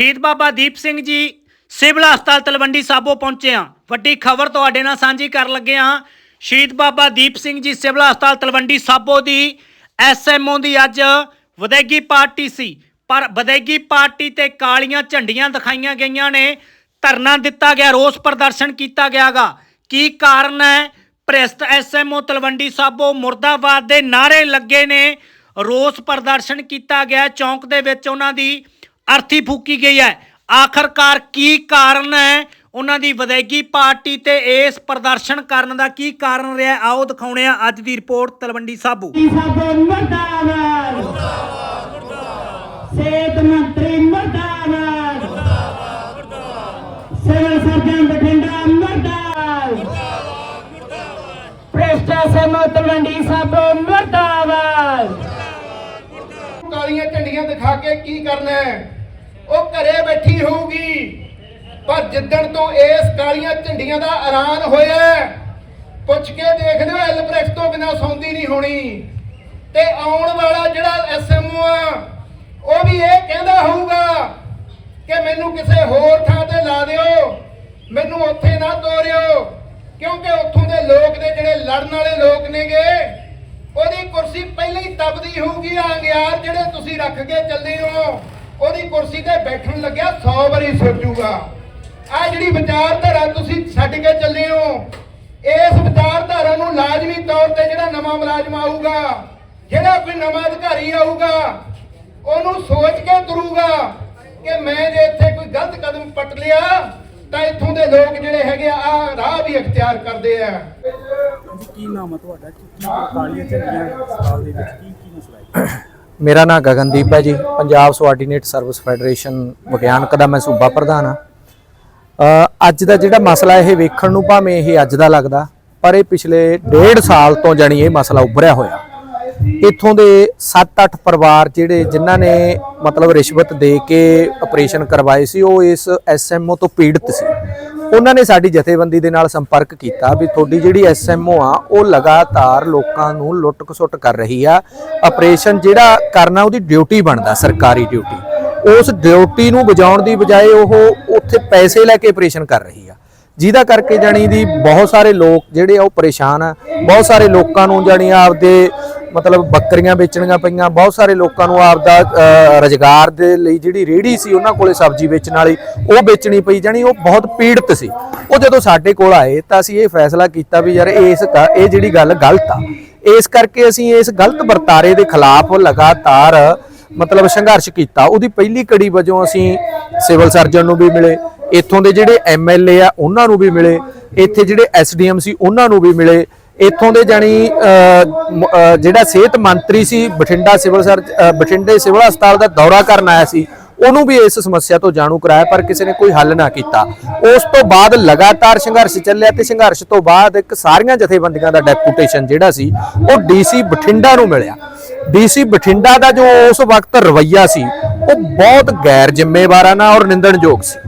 ਸ਼ਹੀਦ ਬਾਬਾ ਦੀਪ ਸਿੰਘ ਜੀ ਸਿਵਲ ਹਸਪਤਾਲ ਤਲਵੰਡੀ ਸਾਬੋ ਪਹੁੰਚੇ ਆ ਵੱਡੀ ਖਬਰ ਤੁਹਾਡੇ ਨਾਲ ਸਾਂਝੀ ਕਰਨ ਲੱਗੇ ਆ ਸ਼ਹੀਦ ਬਾਬਾ ਦੀਪ ਸਿੰਘ ਜੀ ਸਿਵਲ ਹਸਪਤਾਲ ਤਲਵੰਡੀ ਸਾਬੋ ਦੀ ਐਸਐਮਓ ਦੀ ਅੱਜ ਵਿਦਾਇਗੀ ਪਾਰਟੀ ਸੀ। ਪਰ ਵਿਦਾਇਗੀ ਪਾਰਟੀ ਤੇ ਕਾਲੀਆਂ ਝੰਡੀਆਂ ਦਿਖਾਈਆਂ ਗਈਆਂ ਨੇ। ਧਰਨਾ ਦਿੱਤਾ ਗਿਆ, ਰੋਸ ਪ੍ਰਦਰਸ਼ਨ ਕੀਤਾ ਗਿਆਗਾ। ਕੀ ਕਾਰਨ ਹੈ? ਪ੍ਰੈਸਟ ਐਸਐਮਓ ਤਲਵੰਡੀ ਸਾਬੋ ਮੁਰਦਾਬਾਦ ਦੇ ਨਾਰੇ ਲੱਗੇ ਨੇ। ਰੋਸ ਪ੍ਰਦਰਸ਼ਨ ਕੀਤਾ ਗਿਆ, ਚੌਂਕ ਦੇ ਵਿੱਚ ਉਹਨਾਂ ਦੀ ਅਰਥੀ ਫੂਕੀ ਗਈ ਹੈ। ਆਖਰਕਾਰ ਕੀ ਕਾਰਨ ਹੈ? ਉਹਨਾਂ ਦੀ ਵਿਦਾਇਗੀ ਪਾਰਟੀ ਤੇ ਇਸ ਪ੍ਰਦਰਸ਼ਨ ਕਰਨ ਦਾ ਕੀ ਕਾਰਨ ਰਿਹਾ? ਆਓ ਦਿਖਾਉਣੇ ਆ ਅੱਜ ਦੀ ਰਿਪੋਰਟ ਤਲਵੰਡੀ ਸਾਬੂ। ਸਾਡੇ ਮਰਦਾਬਾਦ। ਸਿਹਤ ਮੰਤਰੀ ਮਰਦਾਬਾਦ। ਸਿਵਲ ਸਰਜਨ ਬਠਿੰਡਾ ਮਰਦਾਬਾਦ। ਪ੍ਰੈਸਟੇਸ਼ਨ ਤਲਵੰਡੀ ਸਾਬੋ ਮਰਦਾਬਾਦ। ਕਾਲੀਆਂ ਝੰਡੀਆਂ ਦਿਖਾ ਕੇ ਕੀ ਕਰਨਾ ਹੈ? ਉਹ ਘਰੇ ਬੈਠੀ ਹੋਊਗੀ। ਪਰ ਜਿੱਦਣ ਤੋਂ ਇਸ ਕਾਲੀਆਂ ਝੰਡੀਆਂ ਦਾ ਐਲਾਨ ਹੋਇਆ ਪੁੱਛ ਕੇ ਦੇਖ ਲਿਓ ਐਲਬ੍ਰੈਕਟ ਤੋਂ ਬਿਨਾ ਸੌਂਦੀ ਨਹੀਂ ਹੋਣੀ। ਤੇ ਆਉਣ ਵਾਲਾ ਜਿਹੜਾ ਐਸਐਮਓ ਆ, ਉਹ ਵੀ ਇਹ ਕਹਿੰਦਾ ਹੋਊਗਾ ਕਿ ਮੈਨੂੰ ਕਿਸੇ ਹੋਰ ਥਾਂ ਤੇ ਲਾ ਦਿਓ, ਮੈਨੂੰ ਉੱਥੇ ਨਾ ਤੋਰਿਓ, ਕਿਉਂਕਿ ਉੱਥੋਂ ਦੇ ਲੋਕ ਦੇ ਜਿਹੜੇ ਲੜਨ ਵਾਲੇ ਲੋਕ ਨੇਗੇ, ਉਹਦੀ ਕੁਰਸੀ ਪਹਿਲਾਂ ਹੀ ਤਪਦੀ ਹੋਊਗੀ ਆਂਗਿਆਰ ਜਿਹੜੇ ਤੁਸੀਂ ਰੱਖ ਕੇ ਚੱਲੇ ਹੋ। ਉਹਦੀ ਕੁਰਸੀ ਤੇ ਬੈਠਣ ਲੱਗਿਆ 100 ਵਾਰੀ ਸੋਚੂਗਾ ਆ ਜਿਹੜੀ ਵਿਚਾਰਧਾਰਾ ਤੁਸੀਂ ਛੱਡ ਕੇ ਚੱਲੇ ਹੋ, ਇਸ ਵਿਚਾਰਧਾਰਾ ਨੂੰ ਲਾਜ਼ਮੀ ਤੌਰ ਤੇ ਜਿਹੜਾ ਨਵਾਂ ਮੁਲਾਜ਼ਮ ਆਊਗਾ, ਜਿਹੜਾ ਕੋਈ ਨਵਾਂ ਅਧਿਕਾਰੀ ਆਊਗਾ, ਉਹਨੂੰ ਸੋਚ ਕੇ ਤੁਰੂਗਾ ਕਿ ਮੈਂ ਜੇ ਇੱਥੇ ਕੋਈ ਗਲਤ ਕਦਮ ਪਟ ਲਿਆ, ਤਾਂ ਇੱਥੋਂ ਦੇ ਲੋਕ ਜਿਹੜੇ ਹੈਗੇ ਆ, ਆਹ ਰਾਹ ਵੀ ਅਖਤਿਆਰ ਕਰਦੇ ਆ। ਕੀ ਨਾਮ ਹੈ ਤੁਹਾਡਾ? ਕੀ ਕਾਲੀਆਂ ਝੰਡੀਆਂ ਹਸਪਤਾਲ ਦੇ ਵਿੱਚ? ਕੀ ਕੀ ਮਸਲਾ ਹੈ? ਮੇਰਾ ਨਾਮ ਗਗਨਦੀਪ ਹੈ ਜੀ, ਪੰਜਾਬ ਸਵਾਰਡੀਨੇਟ ਸਰਵਿਸ ਫੈਡਰੇਸ਼ਨ ਵਿਗਿਆਨਕ ਦਾ ਮੈਂ ਸੂਬਾ ਪ੍ਰਧਾਨ ਹਾਂ। ਅੱਜ ਦਾ ਜਿਹੜਾ ਮਸਲਾ ਇਹ ਵੇਖਣ ਨੂੰ ਭਾਵੇਂ ਇਹ ਅੱਜ ਦਾ ਲੱਗਦਾ, ਪਰ ਇਹ ਪਿਛਲੇ ਡੇਢ ਸਾਲ ਤੋਂ ਜਾਣੀ ਇਹ ਮਸਲਾ ਉੱਭਰਿਆ ਹੋਇਆ। ਇੱਥੋਂ ਦੇ 7-8 ਪਰਿਵਾਰ ਜਿਹੜੇ ਜਿਨ੍ਹਾਂ ਨੇ ਮਤਲਬ ਰਿਸ਼ਵਤ ਦੇ ਕੇ ਆਪਰੇਸ਼ਨ ਕਰਵਾਏ ਸੀ, ਉਹ ਇਸ ਐਸਐਮਓ ਤੋਂ ਪੀੜਤ ਸੀ। ਉਹਨਾਂ ਨੇ ਸਾਡੀ ਜਥੇਬੰਦੀ ਦੇ ਨਾਲ ਸੰਪਰਕ ਕੀਤਾ ਵੀ ਤੁਹਾਡੀ ਜਿਹੜੀ ਐਸਐਮਓ ਆ, ਉਹ ਲਗਾਤਾਰ ਲੋਕਾਂ ਨੂੰ ਲੁੱਟ ਖਸੁੱਟ ਕਰ ਰਹੀ ਆ। ਆਪਰੇਸ਼ਨ ਜਿਹੜਾ ਕਰਨਾ, ਉਹਦੀ ਡਿਊਟੀ ਬਣਦਾ, ਸਰਕਾਰੀ ਡਿਊਟੀ ਉਸ ਡਿਊਟੀ ਨੂੰ ਵਜਾਉਣ ਦੀ ਬਜਾਏ ਉਹ ਉੱਥੇ ਪੈਸੇ ਲੈ ਕੇ ਆਪਰੇਸ਼ਨ ਕਰ ਰਹੀ ਆ। ਜਿਹਦਾ ਕਰਕੇ ਜਾਣੀ ਦੀ ਬਹੁਤ ਸਾਰੇ ਲੋਕ ਜਿਹੜੇ ਆ, ਉਹ ਪਰੇਸ਼ਾਨ ਆ। ਬਹੁਤ ਸਾਰੇ ਲੋਕਾਂ ਨੂੰ ਜਾਣੀ ਆਪਦੇ ਮਤਲਬ ਬੱਕਰੀਆਂ ਵੇਚਣੀਆਂ ਪਈਆਂ ਬਹੁਤ ਸਾਰੇ ਲੋਕਾਂ ਨੂੰ ਆਪਦਾ ਅ, ਰੁਜ਼ਗਾਰ ਦੇ ਲਈ ਜਿਹੜੀ ਰੇੜੀ ਸੀ ਉਹਨਾਂ ਕੋਲੇ ਸਬਜ਼ੀ ਵੇਚਣ ਵਾਲੀ ਉਹ ਵੇਚਣੀ ਪਈ ਜਾਣੀ ਉਹ ਬਹੁਤ ਪੀੜਤ ਸੀ। ਉਹ ਜਦੋਂ ਸਾਡੇ ਕੋਲ ਆਏ ਤਾਂ ਅਸੀਂ ਇਹ ਫੈਸਲਾ ਕੀਤਾ ਵੀ ਯਾਰ ਇਸ ਕ- ਇਹ ਜਿਹੜੀ ਗੱਲ ਗਲਤ ਆ। ਇਸ ਕਰਕੇ ਅਸੀਂ ਇਸ ਗਲਤ ਵਰਤਾਰੇ ਦੇ ਖਿਲਾਫ ਲਗਾਤਾਰ ਮਤਲਬ ਸੰਘਰਸ਼ ਕੀਤਾ। ਉਹਦੀ ਪਹਿਲੀ ਕੜੀ ਵਜੋਂ ਅਸੀਂ ਸਿਵਲ ਸਰਜਨ ਨੂੰ ਵੀ ਮਿਲੇ ਇੱਥੋਂ ਦੇ ਜਿਹੜੇ ਐਮਐਲਏ ਆ ਉਹਨਾਂ ਨੂੰ ਵੀ ਮਿਲੇ ਇੱਥੇ ਜਿਹੜੇ ਐਸਡੀਐਮ ਸੀ ਉਹਨਾਂ ਨੂੰ ਵੀ ਮਿਲੇ। ਇੱਥੋਂ ਦੇ ਜਾਨੀ ਜਿਹੜਾ ਸਿਹਤ ਮੰਤਰੀ ਸੀ, ਬਠਿੰਡਾ ਸਿਵਲ ਸਰ ਬਠਿੰਡੇ ਸਿਵਲ ਹਸਪਤਾਲ ਦਾ ਦੌਰਾ ਕਰਨ ਆਇਆ ਸੀ, ਉਹਨੂੰ ਵੀ ਇਸ ਸਮੱਸਿਆ ਤੋਂ ਜਾਣੂ ਕਰਾਇਆ, ਪਰ ਕਿਸੇ ਨੇ ਕੋਈ ਹੱਲ ਨਾ ਕੀਤਾ। ਉਸ ਤੋਂ ਬਾਅਦ ਲਗਾਤਾਰ ਸੰਘਰਸ਼ ਚੱਲਿਆ ਤੇ ਸੰਘਰਸ਼ ਤੋਂ ਬਾਅਦ ਇੱਕ ਸਾਰੀਆਂ ਜਥੇਬੰਦੀਆਂ ਦਾ ਡੈਪੂਟੇਸ਼ਨ ਜਿਹੜਾ ਸੀ, ਉਹ ਡੀਸੀ ਬਠਿੰਡਾ ਨੂੰ ਮਿਲਿਆ। ਡੀਸੀ ਬਠਿੰਡਾ ਦਾ ਜੋ ਉਸ ਵਕਤ ਰਵੱਈਆ ਸੀ, ਉਹ ਬਹੁਤ ਗੈਰ ਜ਼ਿੰਮੇਵਾਰਾਨਾ ਔਰ ਨਿੰਦਣਯੋਗ ਸੀ।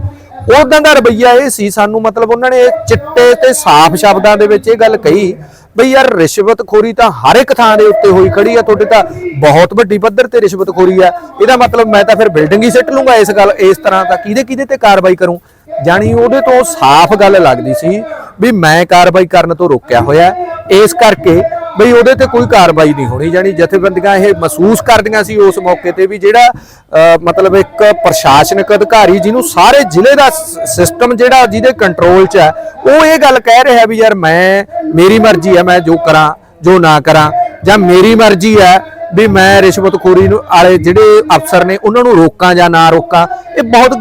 ਉਦਾਂ ਦਾ ਰਵੱਈਆ ਇਹ ਸੀ, ਸਾਨੂੰ ਮਤਲਬ ਉਹਨਾਂ ਨੇ ਚਿੱਟੇ ਤੇ ਸਾਫ਼ ਸ਼ਬਦਾਂ ਦੇ ਵਿੱਚ ਇਹ ਗੱਲ ਕਹੀ ਬਈ ਯਾਰ ਰਿਸ਼ਵਤਖੋਰੀ ਤਾਂ ਹਰ ਇੱਕ ਥਾਂ ਦੇ ਉੱਤੇ ਹੋਈ ਖੜੀ ਆ, ਤੁਹਾਡੇ ਤਾਂ ਬਹੁਤ ਵੱਡੀ ਪੱਧਰ ਤੇ ਰਿਸ਼ਵਤਖੋਰੀ ਆ। ਇਹਦਾ ਮਤਲਬ ਮੈਂ ਤਾਂ ਫਿਰ ਬਿਲਡਿੰਗ ਹੀ ਸਿੱਟ ਲੂੰਗਾ ਇਸ ਗੱਲ, ਇਸ ਤਰ੍ਹਾਂ ਤਾਂ ਕਿਹਦੇ ਕਿਹਦੇ ਤੇ ਕਾਰਵਾਈ ਕਰੂੰ? ਜਾਣੀ ਉਹਦੇ ਤੋਂ ਸਾਫ਼ ਗੱਲ ਲੱਗਦੀ ਸੀ ਵੀ ਮੈਂ ਕਾਰਵਾਈ ਕਰਨ ਤੋਂ ਰੋਕਿਆ ਹੋਇਆ। ਇਸ ਕਰਕੇ ਬਈ ਉਹਦੇ ਤੇ ਕੋਈ ਕਾਰਵਾਈ ਨਹੀਂ ਹੋਣੀ ਜਾਨੀ ਜਥੇਬੰਦੀਆਂ ਇਹ ਮਹਿਸੂਸ ਕਰਦੀਆਂ ਸੀ ਉਸ ਮੌਕੇ ਤੇ ਵੀ ਜਿਹੜਾ ਮਤਲਬ ਇੱਕ ਪ੍ਰਸ਼ਾਸਨਿਕ ਅਧਿਕਾਰੀ ਜਿਹਨੂੰ ਸਾਰੇ ਜ਼ਿਲ੍ਹੇ ਦਾ ਸਿਸਟਮ ਜਿਹੜਾ ਜਿਹਦੇ ਕੰਟਰੋਲ 'ਚ ਹੈ, ਉਹ ਇਹ ਗੱਲ ਕਹਿ ਰਿਹਾ ਵੀ ਯਾਰ ਮੈਂ, ਮੇਰੀ ਮਰਜ਼ੀ ਹੈ, ਮੈਂ ਜੋ ਕਰਾਂ, ਜੋ ਨਾ ਕਰਾਂ, ਜਾਂ ਮੇਰੀ ਮਰਜ਼ੀ ਹੈ ਵੀ ਮੈਂ ਰਿਸ਼ਵਤਖੋਰੀ ਨੂੰ ਵਾਲੇ ਜਿਹੜੇ ਅਫਸਰ ਨੇ ਉਹਨਾਂ ਨੂੰ ਰੋਕਾਂ ਜਾਂ ਨਾ ਰੋਕਾਂ, ਇਹ ਬਹੁਤ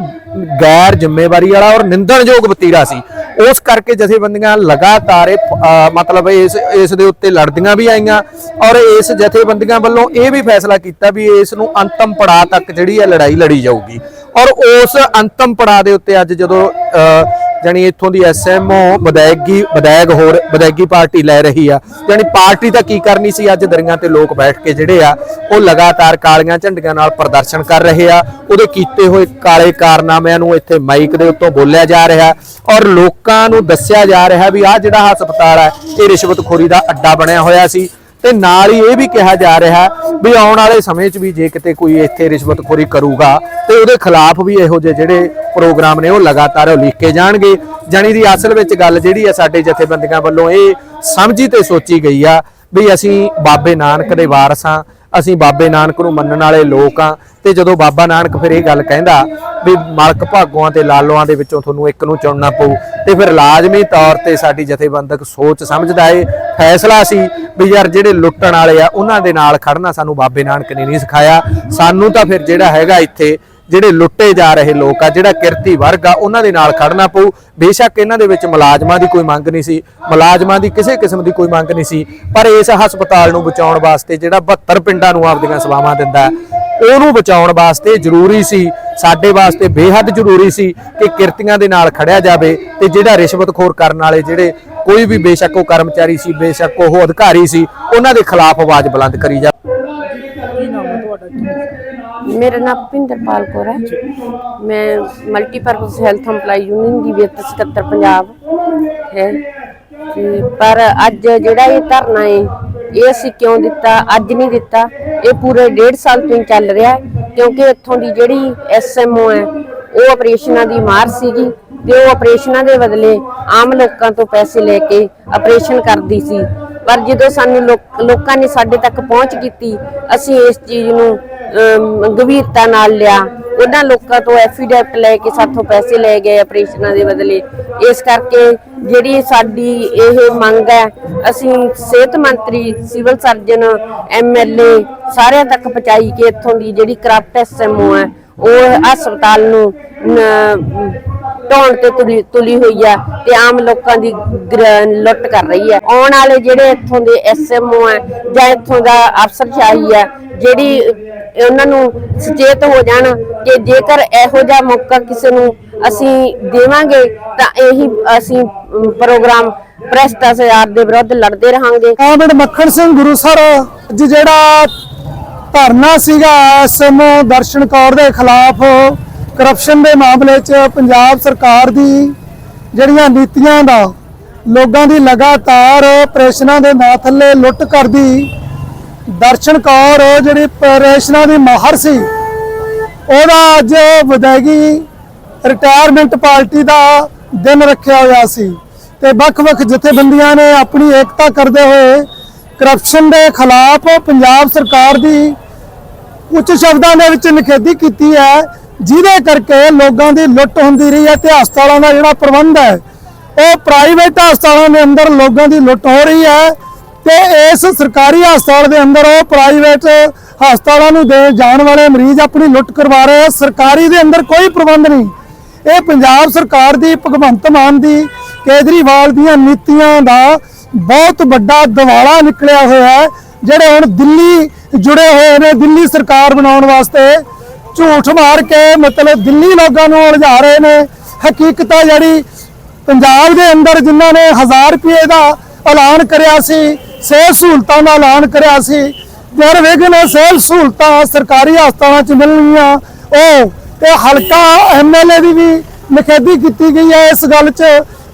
ਗੈਰ ਜ਼ਿੰਮੇਵਾਰੀ ਵਾਲਾ ਔਰ ਨਿੰਦਣਯੋਗ ਵਤੀਰਾ ਸੀ। ਉਸ ਕਰਕੇ ਜਥੇਬੰਦੀਆਂ ਲਗਾਤਾਰ ਇਹ, ਅਹ, ਮਤਲਬ ਇਸ ਇਸ ਦੇ ਉੱਤੇ ਲੜਦੀਆਂ ਵੀ ਆਈਆਂ ਔਰ ਇਸ ਜਥੇਬੰਦੀਆਂ ਵੱਲੋਂ ਇਹ ਵੀ ਫੈਸਲਾ ਕੀਤਾ ਵੀ ਇਸ ਨੂੰ ਅੰਤਮ ਪੜਾਅ ਤੱਕ ਜਿਹੜੀ ਹੈ ਲੜਾਈ ਲੜੀ ਜਾਊਗੀ। ਔਰ ਉਸ ਅੰਤਮ ਪੜਾਅ ਦੇ ਉੱਤੇ ਅੱਜ ਜਦੋਂ ਅਹ, ਜਾਣੀ ਇੱਥੋਂ ਦੀ ਐਸਐਮਓ ਵਿਦਾਇਗੀ ਵਿਦਾਇਕ ਹੋਰ ਵਿਦਾਇਗੀ ਪਾਰਟੀ ਲੈ ਰਹੀ ਆ। ਜਾਣੀ ਪਾਰਟੀ ਤਾਂ ਕੀ ਕਰਨੀ ਸੀ? ਅੱਜ ਦਰੀਆਂ ਤੇ ਲੋਕ ਬੈਠ ਕੇ ਜਿਹੜੇ ਆ ਉਹ ਲਗਾਤਾਰ ਕਾਲੀਆਂ ਝੰਡੀਆਂ ਨਾਲ ਪ੍ਰਦਰਸ਼ਨ ਕਰ ਰਹੇ ਆ। ਉਹਦੇ ਕੀਤੇ ਹੋਏ ਕਾਲੇ ਕਾਰਨਾਮਿਆਂ ਨੂੰ ਇੱਥੇ ਮਾਈਕ ਦੇ ਉੱਤੋਂ ਬੋਲਿਆ ਜਾ ਰਿਹਾ। ਔਰ ਲੋਕਾਂ ਨੂੰ ਦੱਸਿਆ ਜਾ ਰਿਹਾ ਵੀ ਆਹ ਜਿਹੜਾ ਹਸਪਤਾਲ ਹੈ ਇਹ ਰਿਸ਼ਵਤਖੋਰੀ ਦਾ ਅੱਡਾ ਬਣਿਆ ਹੋਇਆ ਸੀ। ਤੇ ਨਾਲ ਹੀ ਇਹ ਵੀ ਕਿਹਾ ਜਾ ਰਿਹਾ ਵੀ ਆਉਣ ਵਾਲੇ ਸਮੇਂ 'ਚ ਵੀ ਜੇ ਕਿਤੇ ਕੋਈ ਇੱਥੇ ਰਿਸ਼ਵਤਖੋਰੀ ਕਰੂਗਾ ਤੇ ਉਹਦੇ ਖਿਲਾਫ ਵੀ ਇਹੋ ਜਿਹੇ ਜਿਹੜੇ ਪ੍ਰੋਗਰਾਮ ਨੇ ਉਹ ਲਗਾਤਾਰ ਉਲੀਕੇ ਜਾਣਗੇ। ਜਾਣੀ ਦੀ ਅਸਲ ਵਿੱਚ ਗੱਲ ਜਿਹੜੀ ਆ ਸਾਡੇ ਜਥੇਬੰਦੀਆਂ ਵੱਲੋਂ ਇਹ ਸਮਝੀ ਤੇ ਸੋਚੀ ਗਈ ਆ ਵੀ ਅਸੀਂ ਬਾਬੇ ਨਾਨਕ ਦੇ ਵਾਰਸ ਹਾਂ, ਅਸੀਂ ਬਾਬੇ ਨਾਨਕ ਨੂੰ ਮੰਨਣ ਵਾਲੇ ਲੋਕ ਆ ਤੇ ਜਦੋਂ ਬਾਬਾ ਨਾਨਕ ਫਿਰ ਇਹ ਗੱਲ ਕਹਿੰਦਾ ਵੀ ਮਲਕ ਭਾਗੋਆਂ ਤੇ ਲਾਲੋਆਂ ਦੇ ਵਿੱਚੋਂ ਤੁਹਾਨੂੰ ਇੱਕ ਨੂੰ ਚੁਣਨਾ ਪਊ, ਤੇ ਫਿਰ ਲਾਜ਼ਮੀ ਤੌਰ ਤੇ ਸਾਡੀ ਜਥੇਬੰਦਕ ਸੋਚ ਸਮਝਦਾ ਏ, ਫੈਸਲਾ ਸੀ ਵੀ ਯਾਰ ਜਿਹੜੇ ਲੁੱਟਣ ਵਾਲੇ ਆ, ਉਹਨਾਂ ਦੇ ਨਾਲ ਖੜਨਾ ਸਾਨੂੰ ਬਾਬੇ ਨਾਨਕ ਨੇ ਨਹੀਂ ਸਿਖਾਇਆ। ਸਾਨੂੰ ਤਾਂ ਫਿਰ ਜਿਹੜਾ ਹੈਗਾ ਇੱਥੇ ਜਿਹੜੇ ਲੁੱਟੇ ਜਾ ਰਹੇ ਲੋਕ ਆ, ਜਿਹੜਾ ਕਿਰਤੀ ਵਰਗ ਆ, ਉਹਨਾਂ ਦੇ ਨਾਲ ਖੜਨਾ ਪਊ। ਬੇਸ਼ੱਕ ਇਹਨਾਂ ਦੇ ਵਿੱਚ ਮੁਲਾਜ਼ਮਾਂ ਦੀ ਕੋਈ ਮੰਗ ਨਹੀਂ ਸੀ। ਮੁਲਾਜ਼ਮਾਂ ਦੀ ਕਿਸੇ ਕਿਸਮ ਦੀ ਕੋਈ ਮੰਗ ਨਹੀਂ ਸੀ। ਪਰ ਇਸ ਹਸਪਤਾਲ ਨੂੰ ਬਚਾਉਣ ਵਾਸਤੇ ਜਿਹੜਾ 72 ਪਿੰਡਾਂ ਨੂੰ ਆਪਦੀਆਂ ਸੇਵਾਵਾਂ ਦਿੰਦਾ ਉਹਨੂੰ ਬਚਾਉਣ ਵਾਸਤੇ ਜ਼ਰੂਰੀ ਸੀ, ਸਾਡੇ ਵਾਸਤੇ ਬੇਹੱਦ ਜ਼ਰੂਰੀ ਸੀ ਕਿ ਕਿਰਤੀਆਂ ਦੇ ਨਾਲ ਖੜਿਆ ਜਾਵੇ ਤੇ ਜਿਹੜਾ ਰਿਸ਼ਵਤਖੋਰ ਕਰਨ ਵਾਲੇ ਜਿਹੜੇ ਕੋਈ ਵੀ ਬੇਸ਼ੱਕ ਉਹ ਕਰਮਚਾਰੀ ਸੀ, ਬੇਸ਼ੱਕ ਉਹ ਅਧਿਕਾਰੀ ਸੀ, ਉਹਨਾਂ ਦੇ ਖਿਲਾਫ ਆਵਾਜ਼ ਬੁਲੰਦ ਕਰੀ ਜਾਵੇ। ਮੇਰਾ ਨਾਮ ਭਿੰਦਰਪਾਲ ਕੌਰ ਹੈ। ਮੈਂ ਮਲਟੀਪਰਪਸ ਹੈਲਥ EMPLOYE ਯੂਨੀਅਨ ਦੀ ਵਿੱਤ ਸਕੱਤਰ ਪੰਜਾਬ ਹੈ। ਤੇ ਪਰ ਅੱਜ ਜਿਹੜਾ ਇਹ ਧਰਨਾ ਹੈ ਇਹ ਅਸੀਂ ਕਿਉਂ ਦਿੱਤਾ, ਅੱਜ ਨਹੀਂ ਦਿੱਤਾ? ਇਹ ਪੂਰੇ ਡੇਢ ਸਾਲ ਤੋਂ ਹੀ ਚੱਲ ਰਿਹਾ ਕਿਉਂਕਿ ਇੱਥੋਂ ਦੀ ਜਿਹੜੀ ਐਸਐਮਓ ਹੈ, ਉਹ ਆਪਰੇਸ਼ਨਾਂ ਦੀ ਮਾਰ ਸੀਗੀ ਤੇ ਉਹ ਆਪਰੇਸ਼ਨਾਂ ਦੇ ਬਦਲੇ ਆਮ ਲੋਕਾਂ ਤੋਂ ਪੈਸੇ ਲੈ ਕੇ ਆਪਰੇਸ਼ਨ ਕਰਦੀ ਸੀ। ਪਰ ਜਦੋਂ ਸਾਨੂੰ ਲੋਕ- ਲੋਕਾਂ ਨੇ ਸਾਡੇ ਤੱਕ ਪਹੁੰਚ ਕੀਤੀ, ਅਸੀਂ ਇਸ ਚੀਜ਼ ਨੂੰ ਗੰਭੀਰਤਾ ਨਾਲ ਲਿਆ। ਉਹਨਾਂ ਲੋਕਾਂ ਤੋਂ ਐਫੀਡੈਵਿਟ ਲੈ ਕੇ ਸਾਥੋਂ ਪੈਸੇ ਲਏ ਗਏ ਆਪਰੇਸ਼ਨਾਂ ਦੇ ਬਦਲੇ। ਇਸ ਕਰਕੇ ਜਿਹੜੀ ਸਾਡੀ ਇਹ ਮੰਗ ਹੈ, ਅਸੀਂ ਸਿਹਤ ਮੰਤਰੀ, ਸਿਵਲ ਸਰਜਨ ਐਮਐਲਏ ਸਾਰਿਆਂ ਤੱਕ ਪਹੁੰਚਾਈ ਕਿ ਇੱਥੋਂ ਦੀ ਜਿਹੜੀ ਕਰਪਟ ਐਸਐਮਓ ਹੈ, ਉਹ ਹਸਪਤਾਲ ਨੂੰ ਨ- ਤੇ ਤੁਲੀ ਤੁਲੀ ਹੋਈ ਆ ਤੇ ਆਮ ਲੋਕਾਂ ਦੀ ਲੁੱਟ ਕਰ ਰਹੀ ਹੈ ਆਉਣ ਵਾਲੇ ਜਿਹੜੇ ਇੱਥੋਂ ਦੇ ਐਸਐਮਓ ਆ ਜਾਂ ਇੱਥੋਂ ਦਾ ਅਫਸਰਸ਼ਾਹੀ ਆ ਜਿਹੜੀ ਉਹਨਾਂ ਨੂੰ ਸੁਚੇਤ ਹੋ ਜਾਣ ਕਿ ਜੇਕਰ ਇਹੋ ਜਿਹਾ ਮੌਕਾ ਕਿਸੇ ਨੂੰ ਅਸੀਂ ਦੇਵਾਂਗੇ ਤਾਂ ਇਹੀ ਅਸੀਂ ਅਮ, ਪ੍ਰੋਗਰਾਮ ਭ੍ਰਿਸ਼ਟਾਚਾਰ ਦੇ ਵਿਰੁੱਧ ਲੜਦੇ ਰਹਾਂਗੇ। ਕਾਮਰੇਡ ਮੱਖਣ ਸਿੰਘ ਗੁਰੂ ਸਰ ਜਿਹੜਾ ਧਰਨਾ ਸੀਗਾ ਐਸਐਮਓ ਦਰਸ਼ਨ ਕੌਰ ਦੇ ਖਿਲਾਫ ਕਰਪਸ਼ਨ ਦੇ ਮਾਮਲੇ 'ਚ ਪੰਜਾਬ ਸਰਕਾਰ ਦੀ ਜਿਹੜੀਆਂ ਨੀਤੀਆਂ ਦਾ, ਲੋਕਾਂ ਦੀ ਲਗਾਤਾਰ ਆਪਰੇਸ਼ਨਾਂ ਦੇ ਨਾਂ ਥੱਲੇ ਲੁੱਟ ਕਰਦੀ, ਦਰਸ਼ਨ ਕੌਰ ਜਿਹੜੀ ਆਪਰੇਸ਼ਨਾਂ ਦੀ ਮਾਹਰ ਸੀ, ਉਹਦਾ ਅੱਜ ਵਿਦਾਇਗੀ ਰਿਟਾਇਰਮੈਂਟ ਪਾਰਟੀ ਦਾ ਦਿਨ ਰੱਖਿਆ ਹੋਇਆ ਸੀ ਤੇ ਵੱਖ-ਵੱਖ ਜਥੇਬੰਦੀਆਂ ਨੇ ਆਪਣੀ ਏਕਤਾ ਕਰਦੇ ਹੋਏ ਕਰਪਸ਼ਨ ਦੇ ਖਿਲਾਫ ਪੰਜਾਬ ਸਰਕਾਰ ਦੀ ਉੱਚ ਸ਼ਬਦਾਂ ਦੇ ਵਿੱਚ ਨਿਖੇਧੀ ਕੀਤੀ ਹੈ ਜਿਹਦੇ ਕਰਕੇ ਲੋਕਾਂ ਦੀ ਲੁੱਟ ਹੁੰਦੀ ਰਹੀ ਹੈ ਤੇ ਹਸਪਤਾਲਾਂ ਦਾ ਜਿਹੜਾ ਪ੍ਰਬੰਧ ਹੈ, ਉਹ ਪ੍ਰਾਈਵੇਟ ਹਸਪਤਾਲਾਂ ਦੇ ਅੰਦਰ ਲੋਕਾਂ ਦੀ ਲੁੱਟ ਹੋ ਰਹੀ ਹੈ ਤੇ ਇਸ ਸਰਕਾਰੀ ਹਸਪਤਾਲ ਦੇ ਅੰਦਰ ਉਹ ਪ੍ਰਾਈਵੇਟ ਹਸਪਤਾਲਾਂ ਨੂੰ ਦੇ ਜਾਣ ਵਾਲੇ ਮਰੀਜ਼ ਆਪਣੀ ਲੁੱਟ ਕਰਵਾ ਰਹੇ ਆ। ਸਰਕਾਰੀ ਦੇ ਅੰਦਰ ਕੋਈ ਪ੍ਰਬੰਧ ਨਹੀਂ। ਇਹ ਪੰਜਾਬ ਸਰਕਾਰ ਦੀ, ਭਗਵੰਤ ਮਾਨ ਦੀ, ਕੇਜਰੀਵਾਲ ਦੀਆਂ ਨੀਤੀਆਂ ਦਾ ਬਹੁਤ ਵੱਡਾ ਦਿਵਾਲਾ ਨਿਕਲਿਆ ਹੋਇਆ ਹੈ, ਜਿਹੜੇ ਹੁਣ ਦਿੱਲੀ ਜੁੜੇ ਹੋਏ ਨੇ, ਦਿੱਲੀ ਸਰਕਾਰ ਬਣਾਉਣ ਵਾਸਤੇ। ਝੂਠ ਮਾਰ ਕੇ ਮਤਲਬ ਦਿੱਲੀ ਲੋਕਾਂ ਨੂੰ ਉਲਝਾ ਰਹੇ ਨੇ। ਹਕੀਕਤ ਆ ਜਿਹੜੀ ਪੰਜਾਬ ਦੇ ਅੰਦਰ ਜਿਨ੍ਹਾਂ ਨੇ 1000 ਰੁਪਏ ਦਾ ਐਲਾਨ ਕਰਿਆ ਸੀ, ਸਿਹਤ ਸਹੂਲਤਾਂ ਦਾ ਐਲਾਨ ਕਰਿਆ ਸੀ, ਯਾਰ ਵੇਖਣ ਸਿਹਤ ਸਹੂਲਤਾਂ ਸਰਕਾਰੀ ਹਸਪਤਾਲਾਂ 'ਚ ਮਿਲਣਗੀਆਂ। ਉਹ ਤੇ ਹਲਕਾ ਐਮਐਲਏ ਦੀ ਵੀ ਨਿਖੇਧੀ ਕੀਤੀ ਗਈ ਹੈ ਇਸ ਗੱਲ 'ਚ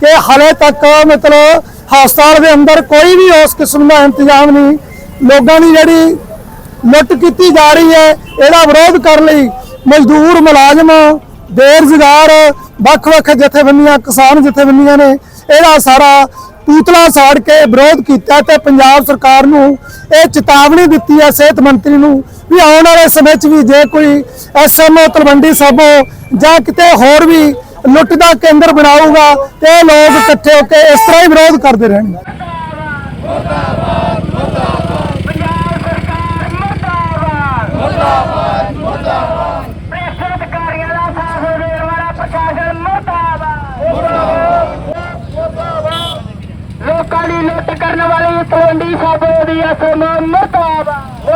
ਕਿ ਹਲੇ ਤੱਕ ਮਤਲਬ ਹਸਪਤਾਲ ਦੇ ਅੰਦਰ ਕੋਈ ਵੀ ਉਸ ਕਿਸਮ ਦਾ ਇੰਤਜ਼ਾਮ ਨਹੀਂ। ਲੋਕਾਂ ਦੀ ਜਿਹੜੀ ਲੁੱਟ ਕੀਤੀ ਜਾ ਰਹੀ ਹੈ। ਇਹਦਾ ਵਿਰੋਧ ਕਰਨ ਲਈ ਮਜ਼ਦੂਰ, ਮੁਲਾਜ਼ਮ, ਬੇਰੁਜ਼ਗਾਰ, ਵੱਖ-ਵੱਖ ਜਥੇਬੰਦੀਆਂ, ਕਿਸਾਨ ਜਥੇਬੰਦੀਆਂ ਨੇ ਇਹਦਾ ਸਾਰਾ ਪੂਤਲਾ ਸਾੜ ਕੇ ਵਿਰੋਧ ਕੀਤਾ ਤੇ ਪੰਜਾਬ ਸਰਕਾਰ ਨੂੰ ਇਹ ਚੇਤਾਵਨੀ ਦਿੱਤੀ ਹੈ ਸਿਹਤ ਮੰਤਰੀ ਨੂੰ ਵੀ ਆਉਣ ਵਾਲੇ ਸਮੇਂ 'ਚ ਵੀ ਜੇ ਕੋਈ ਐਸਐਮਓ ਤਲਵੰਡੀ ਸਾਬੋ ਜਾਂ ਕਿਤੇ ਹੋਰ ਵੀ ਲੁੱਟ ਦਾ ਕੇਂਦਰ ਬਣਾਊਗਾ ਤੇ ਇਹ ਲੋਕ ਇਕੱਠੇ ਹੋ ਕੇ ਇਸ ਤਰ੍ਹਾਂ ਹੀ ਵਿਰੋਧ ਕਰਦੇ ਰਹਿਣਗੇ ਭ੍ਰਿਸ਼ਟਾਚਾਰੀਆਂ ਦਾ ਸਾਥ ਦੇਣ ਵਾਲਾ ਪ੍ਰਸ਼ਾਸਨ ਮੁਰਦਾਬਾਦ ਲੋਕਾਂ ਦੀ ਲੁੱਟ ਕਰਨ ਵਾਲੀ ਤਲਵੰਡੀ ਸਾਬੋ ਦੀ ਅਸਮ ਮੁਰਦਾਬਾਦ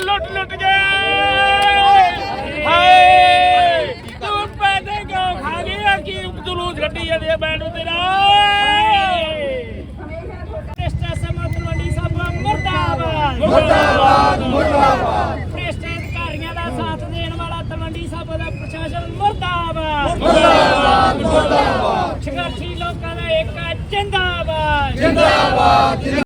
ਲੁੱਟ ਲੁੱਟ ਕੇ ਹਾਏ ਤੂੰ ਪੈਸੇ ਕਿਉਂ ਖਾ ਗਈ ਕੀ ਜਲੂਸ ਕੱਢੀ ਜਾਂਦੀ ਆ ਮੈਨੂੰ ਤੇਰਾ ਟੈਸਟਾ ਤਲਵੰਡੀ ਸਾਬਾ ਮੁਰਦਾਬਾਦ ਮੁਰਦਾਬਾਦ। ਮੁਰਦਾਬਾਦ। ਮੁਰਦਾਬਾਦ ਮੁਰਦਾਬਾਦ। ਸ਼ਿਕਾਰੀ ਲੋਕਾਂ ਦਾ ਏਕਾ ਜਿੰਦਾਬਾਦ ਜਿੰਦਾਬਾਦ।